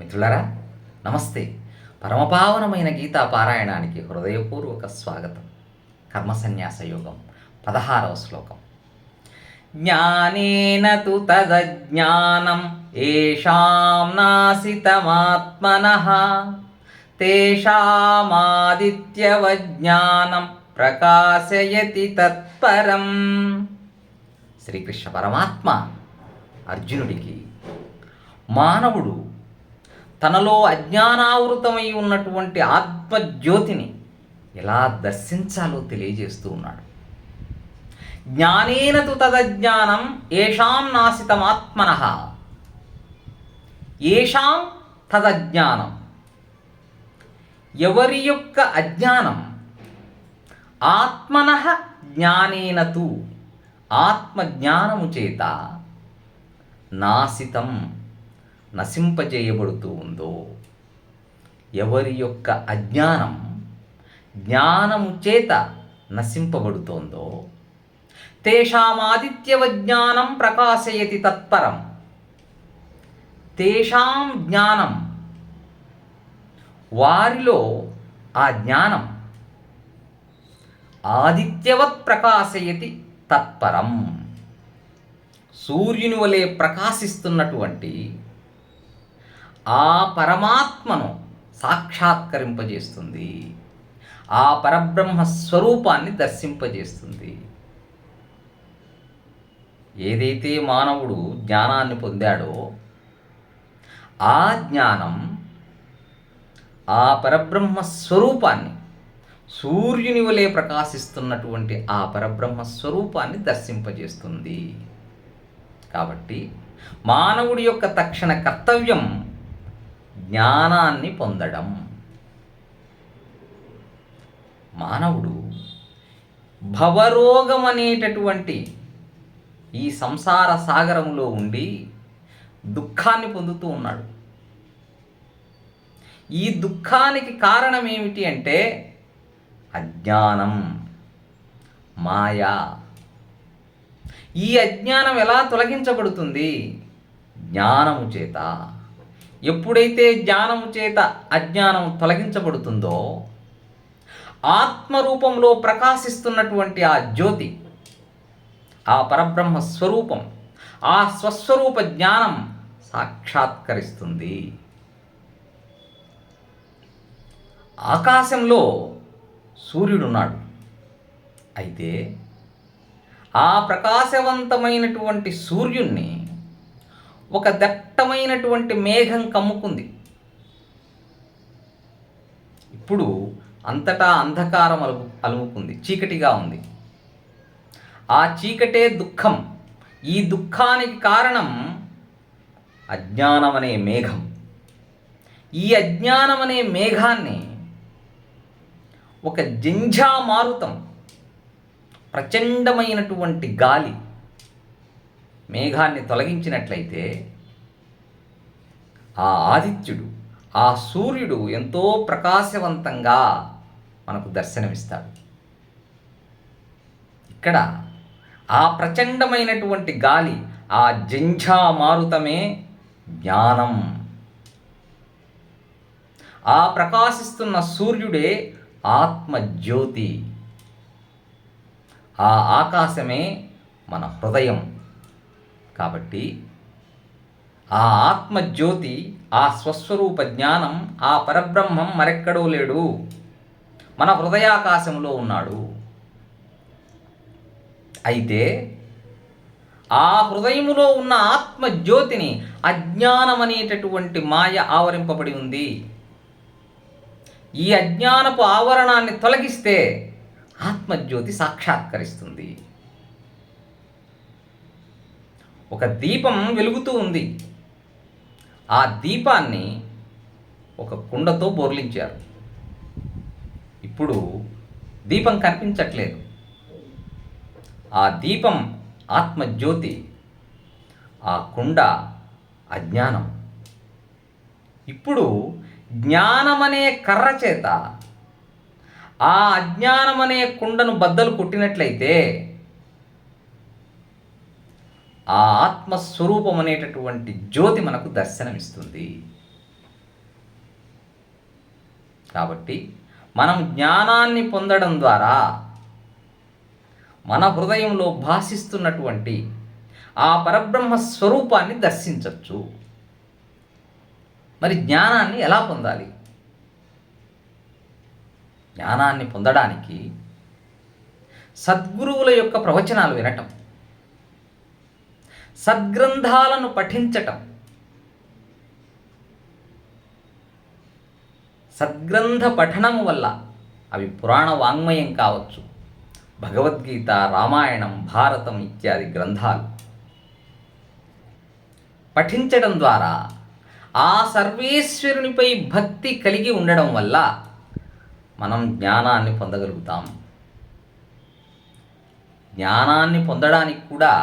మిత్రులరా నమస్తే. పరమపావనమైన గీతా పారాయణానికి హృదయపూర్వక స్వాగతం. కర్మ సన్యాస యోగం పదహారవ శ్లోకం. జ్ఞానేన తు తదజ్ఞానం ఏషాం నాసితమాత్మన. తేషామాదిత్యవజ్ఞానం ప్రకాశయతి తత్పరం. శ్రీకృష్ణ పరమాత్మ అర్జునుడికి మానవుడు తనలో అజ్ఞానావృతమై ఉన్నటువంటి ఆత్మజ్యోతిని ఎలా దర్శించాలో తెలియజేస్తూ ఉన్నాడు. జ్ఞానేన తు తదజ్ఞానం ఏషాం నాశితమాత్మన ఏషాం తదజ్ఞానం. ఎవరి యొక్క అజ్ఞానం? ఆత్మన జ్ఞానేన తు. ఆత్మజ్ఞానము చేత. నాసితం. నశింపజేయబడుతూ ఉందో ఎవరి యొక్క అజ్ఞానం జ్ఞానము చేత నశింపబడుతోందో తేషామాదిత్యవజ్ఞానం ప్రకాశయతి తత్పరం. తేషాం జ్ఞానం వారిలో ఆ జ్ఞానం ఆదిత్యవత్ ప్రకాశయతి తత్పరం. సూర్యుని వలె ప్రకాశిస్తున్నటువంటి ఆ పరమాత్మను సాక్షాత్కరింపజేస్తుంది. ఆ పరబ్రహ్మ స్వరూపాన్ని దర్శింపజేస్తుంది. ఏదైతే మానవుడు జ్ఞానాన్ని పొందాడో ఆ జ్ఞానం ఆ పరబ్రహ్మ స్వరూపాన్ని సూర్యుని వలె ప్రకాశిస్తున్నటువంటి ఆ పరబ్రహ్మ స్వరూపాన్ని దర్శింపజేస్తుంది. కాబట్టి మానవుడి యొక్క తక్షణ కర్తవ్యం జ్ఞానాన్ని పొందడం. మానవుడు భవరోగం అనేటటువంటి ఈ సంసార సాగరంలో ఉండి దుఃఖాన్ని పొందుతూ ఉన్నాడు. ఈ దుఃఖానికి కారణం ఏమిటి అంటే అజ్ఞానం మాయా. ఈ అజ్ఞానం ఎలా తొలగించబడుతుంది? జ్ఞానము చేత. ఎప్పుడైతే జ్ఞానము చేత అజ్ఞానం తొలగించబడుతుందో ఆత్మరూపంలో ప్రకాశిస్తున్నటువంటి ఆ జ్యోతి ఆ పరబ్రహ్మ స్వరూపం ఆ స్వస్వరూప జ్ఞానం సాక్షాత్కరిస్తుంది. ఆకాశంలో సూర్యుడున్నాడు. అయితే ఆ ప్రకాశవంతమైనటువంటి సూర్యుణ్ణి ఒక దట్టమైనటువంటి మేఘం కమ్ముకుంది. ఇప్పుడు అంతటా అంధకారం అలు అలుముకుంది చీకటిగా ఉంది. ఆ చీకటే దుఃఖం. ఈ దుఃఖానికి కారణం అజ్ఞానం అనే మేఘం. ఈ అజ్ఞానం అనే మేఘాన్ని ఒక జింఝా మారుతం ప్రచండమైనటువంటి గాలి మేఘాన్ని తొలగించినట్లయితే ఆ ఆదిత్యుడు ఆ సూర్యుడు ఎంతో ప్రకాశవంతంగా మనకు దర్శనమిస్తాడు. ఇక్కడ ఆ ప్రచండమైనటువంటి గాలి ఆ జంఝా మారుతమే జ్ఞానం. ఆ ప్రకాశిస్తున్న సూర్యుడే ఆత్మజ్యోతి. ఆ ఆకాశమే మన హృదయం. కాబట్టి ఆ ఆత్మజ్యోతి ఆ స్వస్వరూప జ్ఞానం ఆ పరబ్రహ్మం మరెక్కడో లేడు. మన హృదయాకాశంలో ఉన్నాడు. అయితే ఆ హృదయములో ఉన్న ఆత్మజ్యోతిని అజ్ఞానం అనేటటువంటి మాయ ఆవరింపబడి ఉంది. ఈ అజ్ఞానపు ఆవరణాన్ని తొలగిస్తే ఆత్మజ్యోతి సాక్షాత్కరిస్తుంది. ఒక దీపం వెలుగుతూ ఉంది. ఆ దీపాన్ని ఒక కుండతో బోర్లించారు. ఇప్పుడు దీపం కనిపించట్లేదు. ఆ దీపం ఆత్మజ్యోతి ఆ కుండ అజ్ఞానం. ఇప్పుడు జ్ఞానమనే కర్ర చేత ఆ అజ్ఞానమనే కుండను బద్దలు కొట్టినట్లయితే ఆ ఆత్మస్వరూపం అనేటటువంటి జ్యోతి మనకు దర్శనమిస్తుంది. కాబట్టి మనం జ్ఞానాన్ని పొందడం ద్వారా మన హృదయంలో భాషిస్తున్నటువంటి ఆ పరబ్రహ్మ స్వరూపాన్ని దర్శించవచ్చు మరి జ్ఞానాన్ని ఎలా పొందాలి? జ్ఞానాన్ని పొందడానికి సద్గురువుల యొక్క ప్రవచనాలు వినటం. సద్గ్రంథాలను పఠించటం. సద్గ్రంథ పఠనము వల్ల అవి పురాణ వాంగ్మయం కావచ్చు. భగవద్గీత రామాయణం భారతం ఇత్యాది గ్రంథాలు. పఠించడం ద్వారా ఆ సర్వేశ్వరునిపై భక్తి కలిగి ఉండడం వల్ల మనం జ్ఞానాన్ని పొందగలుగుతాం. జ్ఞానాన్ని పొందడానికి కూడా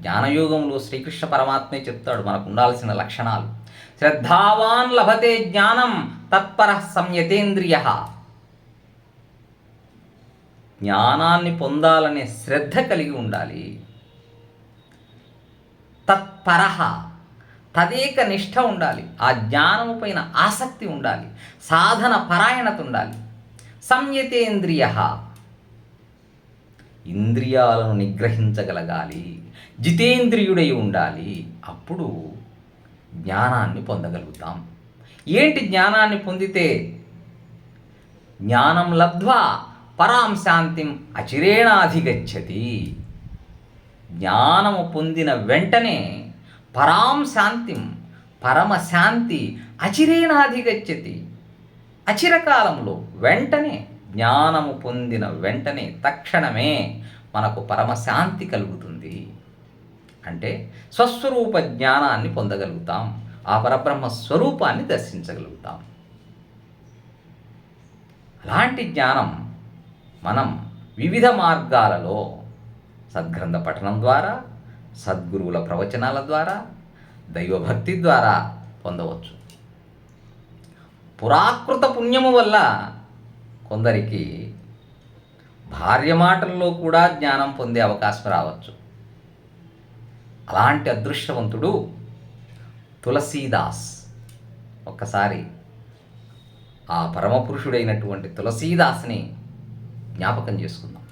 జ్ఞానయోగంలో శ్రీకృష్ణ పరమాత్మే చెప్తాడు మనకు ఉండాల్సిన లక్షణాలు. శ్రద్ధావాన్ లభతే జ్ఞానం తత్పర సంయతేంద్రియ. జ్ఞానాన్ని పొందాలనే శ్రద్ధ కలిగి ఉండాలి. తత్పర తదేక నిష్ఠ ఉండాలి. ఆ జ్ఞానము పైన ఆసక్తి ఉండాలి. సాధన పరాయణత ఉండాలి. సంయతేంద్రియ. ఇంద్రియాలను నిగ్రహించగలగాలి జితేంద్రియుడై ఉండాలి అప్పుడు జ్ఞానాన్ని పొందగలుగుతాం. ఏంటి జ్ఞానాన్ని పొందితే? జ్ఞానం లబ్ధ్వా పరాం శాంతిం అచిరేణాధిగచ్చతి. జ్ఞానము పొందిన వెంటనే పరాం శాంతిం పరమశాంతి అచిరేణాధిగచ్చతి. అచిరకాలంలో వెంటనే జ్ఞానము పొందిన వెంటనే తక్షణమే మనకు పరమశాంతి కలుగుతుంది. అంటే స్వస్వరూప జ్ఞానాన్ని పొందగలుగుతాం. ఆ పరబ్రహ్మ స్వరూపాన్ని దర్శించగలుగుతాం. అలాంటి జ్ఞానం మనం వివిధ మార్గాలలో సద్గ్రంథ పఠనం ద్వారా సద్గురువుల ప్రవచనాల ద్వారా దైవభక్తి ద్వారా పొందవచ్చు. పురాకృత పుణ్యము వల్ల కొందరికి భార్య మాటల్లో కూడా జ్ఞానం పొందే అవకాశం రావచ్చు. అలాంటి అదృష్టవంతుడు తులసీదాస్. ఒక్కసారి ఆ పరమపురుషుడైనటువంటి తులసీదాస్ని జ్ఞాపకం చేసుకుందాం.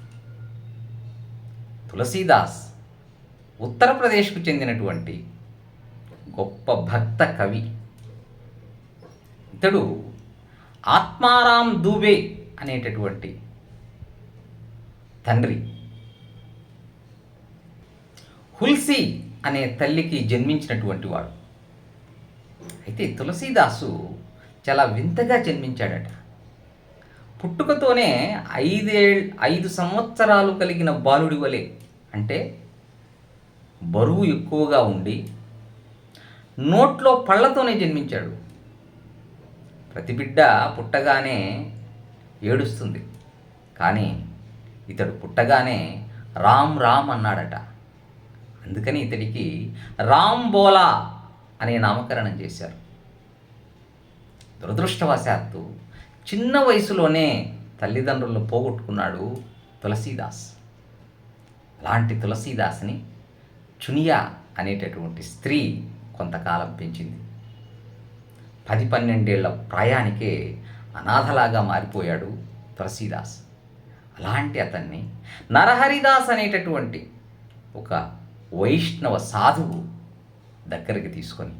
తులసీదాస్ ఉత్తరప్రదేశ్కు చెందినటువంటి గొప్ప భక్త కవి. ఇతడు ఆత్మారాం దూబే అనేటటువంటి తండ్రి. హుల్సీ అనే తల్లికి జన్మించినటువంటి వాడు. అయితే తులసీదాసు చాలా వింతగా జన్మించాడట. పుట్టుకతోనే ఐదే ఐదు సంవత్సరాలు కలిగిన బాలుడి వలె అంటే బరువు ఎక్కువగా ఉండి నోట్లో పళ్ళతోనే జన్మించాడు. ప్రతి బిడ్డ పుట్టగానే ఏడుస్తుంది. కానీ ఇతడు పుట్టగానే రామ్ రామ్ అన్నాడట. అందుకని ఇతడికి రామ్ బోలా అనే నామకరణం చేశారు. దురదృష్టవశాత్తు చిన్న వయసులోనే తల్లిదండ్రులను పోగొట్టుకున్నాడు తులసీదాస్. అలాంటి తులసీదాస్ని చునియా అనేటటువంటి స్త్రీ కొంతకాలం పెంచింది. పది పన్నెండేళ్ళ ప్రాయానికే అనాథలాగా మారిపోయాడు తులసీదాస్ అలాంటి అతన్ని నరహరిదాస్ అనేటటువంటి ఒక వైష్ణవ సాధువు దగ్గరికి తీసుకొని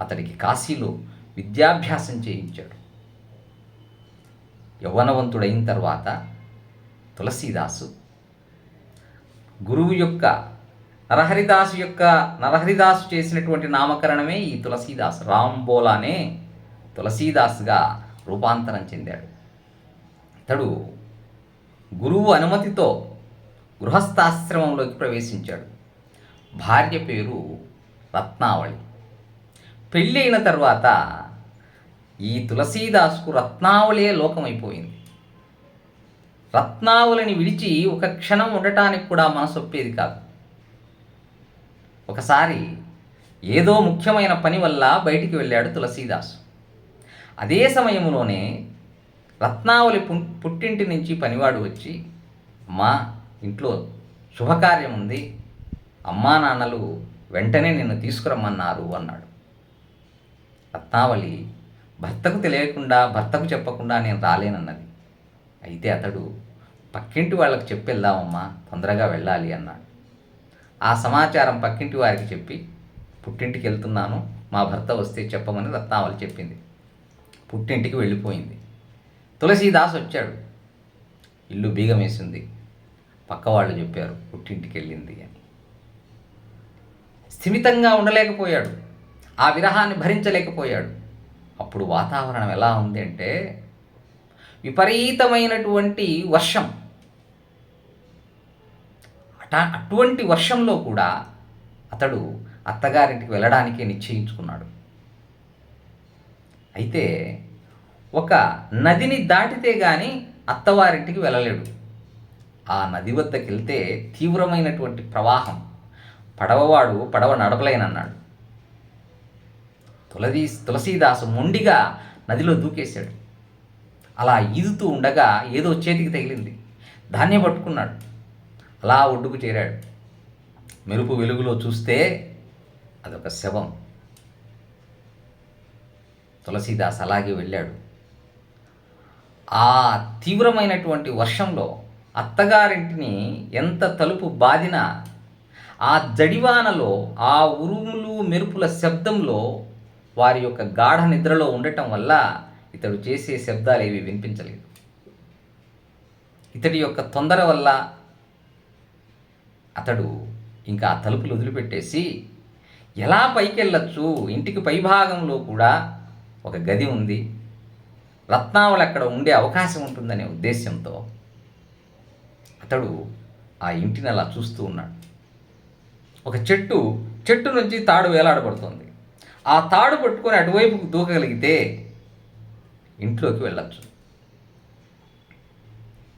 అతడికి కాశీలో విద్యాభ్యాసం చేయించాడు. యవ్వనవంతుడైన తర్వాత తులసీదాసు గురువు యొక్క నరహరిదాసు యొక్క నరహరిదాసు చేసినటువంటి నామకరణమే ఈ తులసీదాస్. రాంబోలానే తులసీదాస్గా రూపాంతరం చెందాడు. ఇతడు గురువు అనుమతితో గృహస్థాశ్రమంలోకి ప్రవేశించాడు. భార్య పేరు రత్నావళి. పెళ్ళైన తర్వాత ఈ తులసీదాసుకు రత్నావళే లోకమైపోయింది. రత్నావళిని విడిచి ఒక క్షణం ఉండటానికి కూడా మనసొప్పేది కాదు. ఒకసారి ఏదో ముఖ్యమైన పని వల్ల బయటికి వెళ్ళాడు తులసీదాసు. అదే సమయంలోనే రత్నావళి పు- పుట్టింటి నుంచి పనివాడు వచ్చి అమ్మా ఇంట్లో శుభకార్యం ఉంది. అమ్మా నాన్నలు వెంటనే నిన్ను తీసుకురమ్మన్నారు అన్నాడు. రత్నావళి భర్తకు తెలియకుండా భర్తకు చెప్పకుండా నేను రాలేనన్నది. అయితే అతడు పక్కింటి వాళ్ళకి చెప్పి వెళ్దామమ్మా తొందరగా వెళ్ళాలి అన్నాడు. ఆ సమాచారం పక్కింటి వారికి చెప్పి పుట్టింటికి వెళ్తున్నాను. మా భర్త వస్తే చెప్పమని రత్నావళి చెప్పింది. పుట్టింటికి వెళ్ళిపోయింది. తులసీదాస్ వచ్చాడు. ఇల్లు బీగం వేసింది పక్క వాళ్ళు చెప్పారు పుట్టింటికి వెళ్ళింది అని. స్థిమితంగా ఉండలేకపోయాడు. ఆ విరహాన్ని భరించలేకపోయాడు. అప్పుడు వాతావరణం ఎలా ఉంది అంటే విపరీతమైనటువంటి వర్షం. అట అటువంటి వర్షంలో కూడా అతడు అత్తగారింటికి వెళ్ళడానికే నిశ్చయించుకున్నాడు. అయితే ఒక నదిని దాటితే కానీ అత్తవారింటికి వెళ్ళలేడు. ఆ నది వద్దకి వెళ్తే తీవ్రమైనటువంటి ప్రవాహం. పడవవాడు పడవ నడపలేనన్నాడు. తులసి తులసీదాసు మొండిగా నదిలో దూకేశాడు. అలా ఈదుతూ ఉండగా ఏదో చేతికి తగిలింది. ధాన్యం పట్టుకున్నాడు. అలా ఒడ్డుకు చేరాడు. మెరుపు వెలుగులో చూస్తే అదొక శవం. తులసీదాస్ అలాగే వెళ్ళాడు. ఆ తీవ్రమైనటువంటి వర్షంలో అత్తగారింటిని ఎంత తలుపు బాదినా ఆ జడివానలో ఆ ఉరుములు మెరుపుల శబ్దంలో వారి యొక్క గాఢ నిద్రలో ఉండటం వల్ల ఇతడు చేసే శబ్దాలు ఏవి వినిపించలేదు. ఇతడి యొక్క తొందర వల్ల అతడు ఇంకా ఆ తలుపులు వదిలిపెట్టేసి ఎలా పైకి వెళ్ళొచ్చు ఇంటికి పైభాగంలో కూడా ఒక గది ఉంది. రత్నావళి అక్కడ ఉండే అవకాశం ఉంటుందనే ఉద్దేశంతో అతడు ఆ ఇంటిని అలా చూస్తూ ఉన్నాడు. ఒక చెట్టు చెట్టు నుంచి తాడు వేలాడబడుతుంది. ఆ తాడు పట్టుకొని అటువైపుకు దూకగలిగితే ఇంట్లోకి వెళ్ళచ్చు.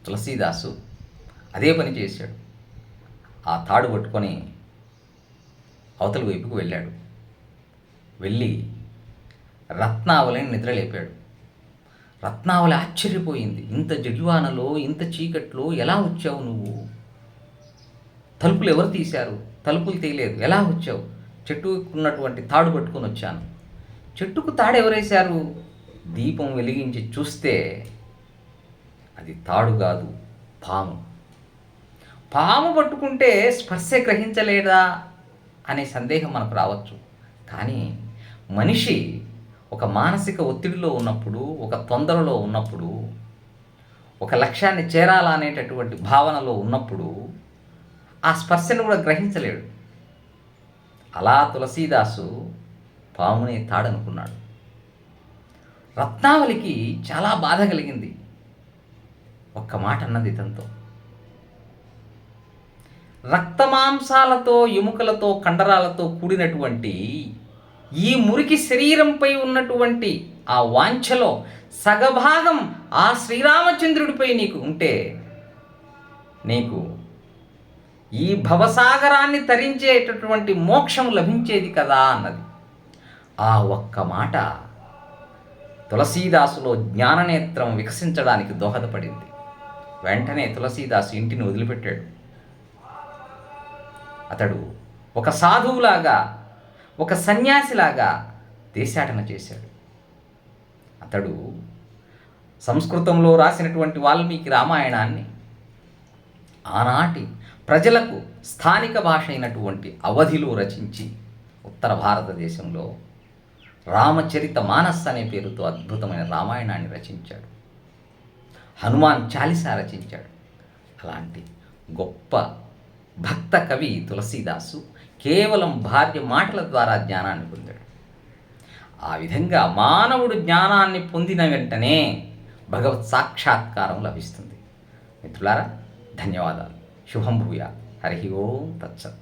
తులసీదాసు అదే పని చేశాడు. ఆ తాడు పట్టుకొని అవతల వైపుకు వెళ్ళాడు. వెళ్ళి రత్నావళిని నిద్రలేపాడు రత్నావళి ఆశ్చర్యపోయింది. ఇంత జడివానలో ఇంత చీకట్లో ఎలా వచ్చావు నువ్వు? తలుపులు ఎవరు తీశారు? తలుపులు తీయలేదు. ఎలా వచ్చావు? చెట్టుకున్నటువంటి తాడు పట్టుకొని వచ్చాను. చెట్టుకు తాడు ఎవరేశారు? దీపం వెలిగించి చూస్తే అది తాడు కాదు పాము. పాము పట్టుకుంటే స్పర్శ గ్రహించలేదా అనే సందేహం మనకు రావచ్చు. కానీ మనిషి ఒక మానసిక ఒత్తిడిలో ఉన్నప్పుడు ఒక తొందరలో ఉన్నప్పుడు ఒక లక్ష్యాన్ని చేరాలనేటటువంటి భావనలో ఉన్నప్పుడు ఆ స్పర్శను కూడా గ్రహించలేడు. అలా తులసీదాసు పాముని తాడనుకున్నాడు. రత్నావళికి చాలా బాధ కలిగింది. ఒక్క మాట అన్నది ఇతనితో. రక్తమాంసాలతో ఎముకలతో కండరాలతో కూడినటువంటి ఈ మురికి శరీరంపై ఉన్నటువంటి ఆ వాంఛలో సగభాగం ఆ శ్రీరామచంద్రుడిపై నీకు ఉంటే నీకు ఈ భవసాగరాన్ని తరించేటటువంటి మోక్షం లభించేది కదా అన్నది. ఆ ఒక్క మాట తులసీదాసులో జ్ఞాననేత్రం వికసించడానికి దోహదపడింది. వెంటనే తులసీదాసు ఇంటిని వదిలిపెట్టాడు. అతడు ఒక సాధువులాగా ఒక సన్యాసిలాగా దేశాటన చేశాడు. అతడు సంస్కృతంలో రాసినటువంటి వాల్మీకి రామాయణాన్ని ఆనాటి ప్రజలకు స్థానిక భాష అయినటువంటి అవధిలో రచించి ఉత్తర భారతదేశంలో రామచరిత మానస్ అనే పేరుతో అద్భుతమైన రామాయణాన్ని రచించాడు. హనుమాన్ చాలీసా రచించాడు. అలాంటి గొప్ప భక్త కవి తులసీదాసు కేవలం భార్య మాటల ద్వారా జ్ఞానాన్ని పొందాడు. ఆ విధంగా మానవుడు జ్ఞానాన్ని పొందిన వెంటనే భగవత్ సాక్షాత్కారం లభిస్తుంది. మిత్రులారా ధన్యవాదాలు. శుభం భూయ హరి ఓం తత్సత్.